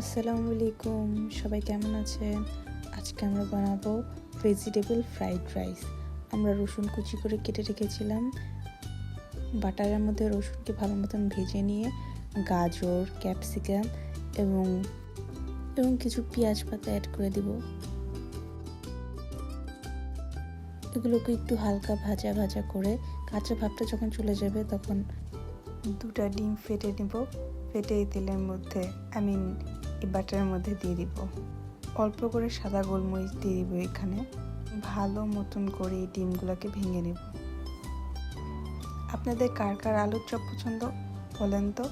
আসসালামু আলাইকুম। সবাই কেমন আছেন? আজকে আমরা বানাবো ভেজিটেবল ফ্রাইড রাইস আমরা রসুন কুচি করে কেটে রেখেছিলাম। বাটারের মধ্যে রসুনকে ভালো মতন ভেজে নিয়ে গাজর ক্যাপসিকাম এবং এবং কিছু পেঁয়াজ পাতা অ্যাড করে দিব। এগুলোকে একটু হালকা ভাজা ভাজা করে কাঁচা ভাবটা যখন চলে যাবে তখন দুটা ডিম ফেটে নেব। ফেটে তেলের মধ্যে আই মিন এই বাটারের মধ্যে দিয়ে দিব। অল্প করে সাদা গোলমরিচ দিয়ে দিব এখানে। ভালো মতন করে এই ডিমগুলোকে ভেঙে নেব। আপনাদের কার কার আলুর চপ পছন্দ বলেন তো?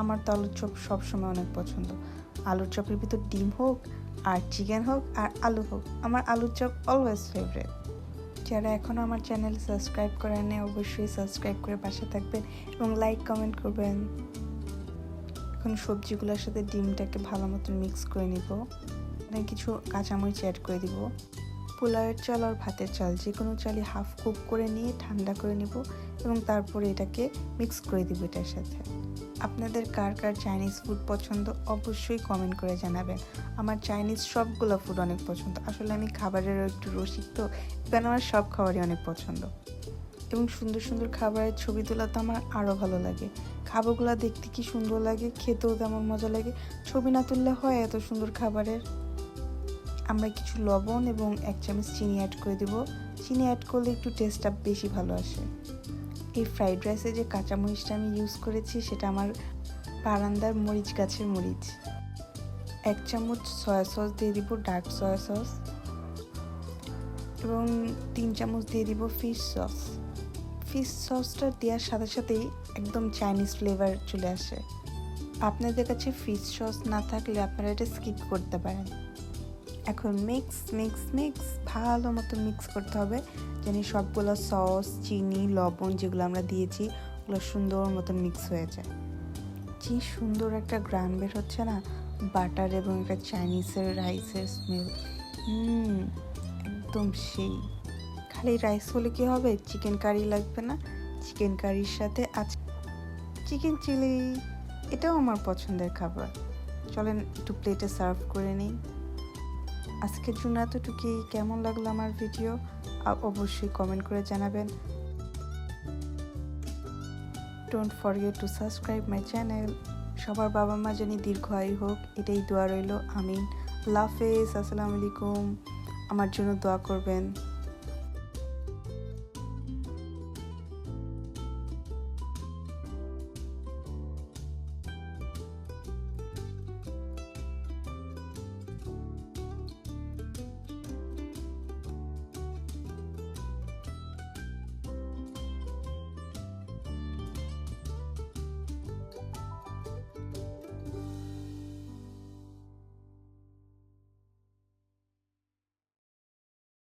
আমার তো আলুর চপ সবসময় অনেক পছন্দ। আলুর চপের ভিতর ডিম হোক, আর চিকেন হোক, আর আলু হোক, আমার আলুর চপ অলওয়েজ ফেভারেট যারা এখনও আমার চ্যানেল সাবস্ক্রাইব করেন অবশ্যই সাবস্ক্রাইব করে পাশে থাকবেন এবং লাইক কমেন্ট করবেন। এখন সবজিগুলোর সাথে ডিমটাকে ভালো মতন মিক্স করে নিব। এখানে কিছু কাঁচামরিচ অ্যাড করে দিব। পোলাওয়ের চাল আর ভাতের চাল যে কোনো চালই হাফ কুক করে নিয়ে ঠান্ডা করে নিব এবং তারপরে এটাকে মিক্স করে দিব এটার সাথে। আপনাদের কার কার চাইনিজ ফুড পছন্দ অবশ্যই কমেন্ট করে জানাবেন। আমার চাইনিজ সবগুলো ফুড অনেক পছন্দ। আসলে আমি খাবারেরও একটু রসিক তো কারণ আমার সব খাবারই অনেক পছন্দ। এবং সুন্দর সুন্দর খাবারের ছবি তোলা তো আমার আরও ভালো লাগে। খাবারগুলো দেখতে কি সুন্দর লাগে, খেতেও তেমন মজা লাগে। ছবি না তুললে হয় এত সুন্দর খাবারের। আমরা কিছু লবণ এবং এক চামচ চিনি অ্যাড করে দেব। চিনি অ্যাড করলে একটু টেস্টটা বেশি ভালো আসে। এই ফ্রাইড রাইসে যে কাঁচা মরিচটা আমি ইউজ করেছি, সেটা আমার বারান্দার মরিচ গাছের মরিচ। এক চামচ সয়া সস দিয়ে দিব ডার্ক সয়া সস এবং তিন চামচ দিয়ে দিব ফিশ সস ফিশ সসটা দেওয়ার সাথে সাথেই একদম চাইনিজ ফ্লেভার চলে আসে। আপনাদের কাছে ফিশ সস না থাকলে আপনারা এটা স্কিপ করতে পারেন। এখন মিক্স মিক্স মিক্স ভালো মতো মিক্স করতে হবে। যেন সবগুলো সস, চিনি, লবণ যেগুলো আমরা দিয়েছি, ওগুলো সুন্দর মতো মিক্স হয়ে যায়। যে সুন্দর একটা গ্রান বের হচ্ছে না? বাটার এবং একটা চাইনিজের রাইসের স্মেল একদম সেই। খালি রাইস হলে কি হবে? চিকেন কারি লাগবে না। চিকেন কারির সাথে আজ চিকেন চিলি এটাও আমার পছন্দের খাবার। চলেন একটু প্লেটে সার্ভ করে নিই। আজকের জন্য এতটুকুই। কেমন লাগল আমার ভিডিও অবশ্যই কমেন্ট করে জানাবেন। Don't forget to subscribe my channel সবার বাবা মা জানি দীর্ঘ আয়ু হোক, এটাই দোয়া রইল। আমিন। আল্লাহ হাফেজ। আসসালামু আলাইকুম। আমার জন্য দোয়া করবেন।